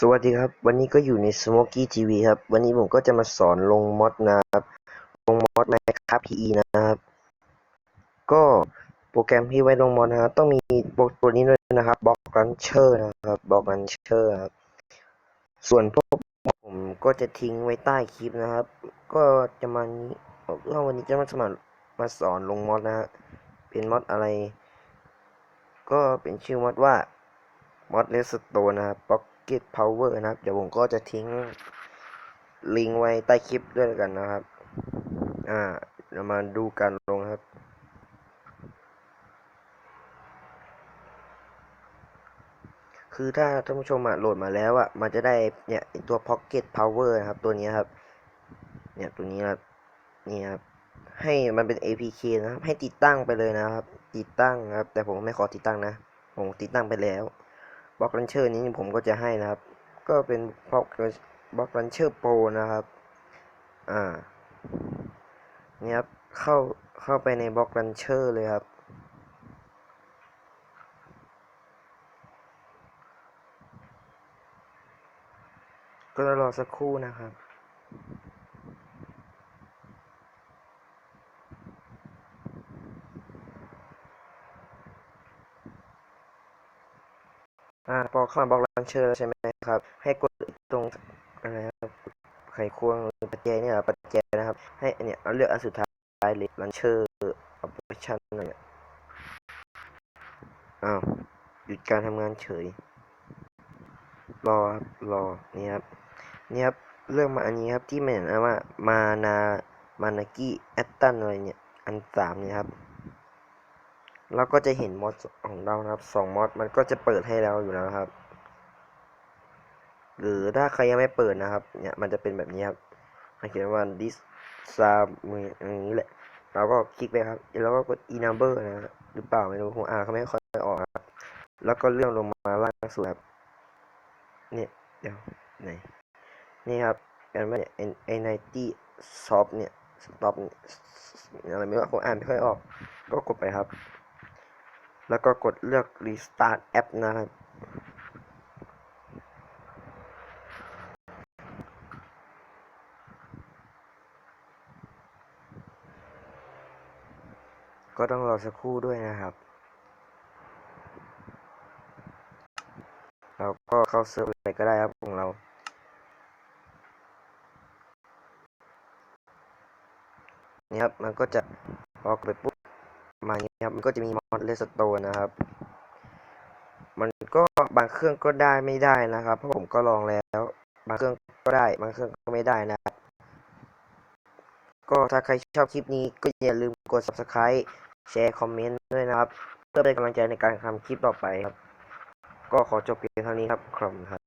สวัสดีครับ วันนี้ก็อยู่ใน Smoky TV ครับ วันนี้ผมก็จะมาสอนลงมอดนะครับ ลงมอด Minecraft PE นะครับ ก็โปรแกรมที่ไว้ลงมอดนะครับ ต้องมีโปรตัวนี้ด้วยนะครับ Block Launcher นะครับ Block Launcher ครับ ส่วนพวกผมก็จะทิ้งไว้ใต้คลิปนะครับ ก็จะมานี้ก็วันนี้จะมาสมัครมาสอนลงมอดนะเป็นมอดอะไร ก็เป็นชื่อมอดว่ามอดเลสโตนะครับ Pocket Power นะครับ เดี๋ยวผมก็จะทิ้งลิงก์ไว้ใต้คลิปด้วยกันนะครับ อ่าเรามาดูการลงครับ คือถ้าท่านผู้ชมอะโหลดมาแล้วอะมันจะได้เนี่ยตัว Pocket Power นะครับ ตัวนี้ครับ เนี่ยตัวนี้ครับ นี่ครับ ให้มันเป็น APK นะครับ ให้ติดตั้งไปเลยนะครับ ติดตั้งครับ แต่ผมไม่ขอติดตั้งนะ ผมติดตั้งไปแล้ว บล็อกลันเชอร์นี้ผมก็จะให้นะครับ ก็เป็นบล็อกบล็อกลันเชอร์โปรนะครับ อ่านี่ครับ เข้าเข้าไปในบล็อกลันเชอร์เลยครับ ก็รอสักครู่นะครับ อ่าพอเข้ามาบล็อกลันเชอร์แล้วใช่ไหมครับ ให้กดตรงอะไรครับไขควงหรือปัจเจเนี่ยครับปัจเจนะครับ ให้อันเนี่ยเลือกอันสุดท้ายเลยลันเชอร์ออปชั่นเนี่ยอ้าวหยุดการทำงานเฉย รอครับรอนี่ครับนี่ครับเรื่องมาอันนี้ครับที่เหมือนว่ามานามานากิแอตตันอะไรเนี่ย อันสามเนี่ยครับ เราก็จะเห็นมอดของเรานะครับสองมอดมันก็จะเปิดให้เราอยู่แล้วครับ หรือถ้าใครยังไม่เปิดนะครับ เนี่ยมันจะเป็นแบบนี้ครับมันเขียนว่า this ซามืออย่างนี้แหละ เราก็คลิกไปครับ แล้วก็กด e number นะฮะหรือเปล่าไม่รู้ผมอ่านเขาไม่ค่อยออกครับ แล้วก็เลื่อนลงมาล่างสุดครับ เนี่ยเดี๋ยวไหนนี่ครับกันว่าเนี่ยไอไนตี้ซอฟเนี่ยสต็อปอะไรไม่รู้ผมอ่านไม่ค่อยออก ก็กดไปครับ แล้วก็กดเลือก restart app นะครับ ก็ต้องรอสักครู่ด้วยนะครับ เราก็เข้าเซิร์ฟอะไรก็ได้ครับของเรานี่ครับ มันก็จะพอกไปปุ๊บ มาอย่างนี้ครับมันก็จะมีมอดเลสโตนะครับ มันก็บางเครื่องก็ได้ไม่ได้นะครับเพราะผมก็ลองแล้วบางเครื่องก็ได้บางเครื่องก็ไม่ได้นะครับก็ถ้าใครชอบคลิปนี้ก็อย่าลืมกด subscribe แชร์คอมเมนต์ด้วยนะครับ เพื่อเป็นกำลังใจในการทำคลิปต่อไปครับ ก็ขอจบเพียงเท่านี้ครับขอบคุณครับ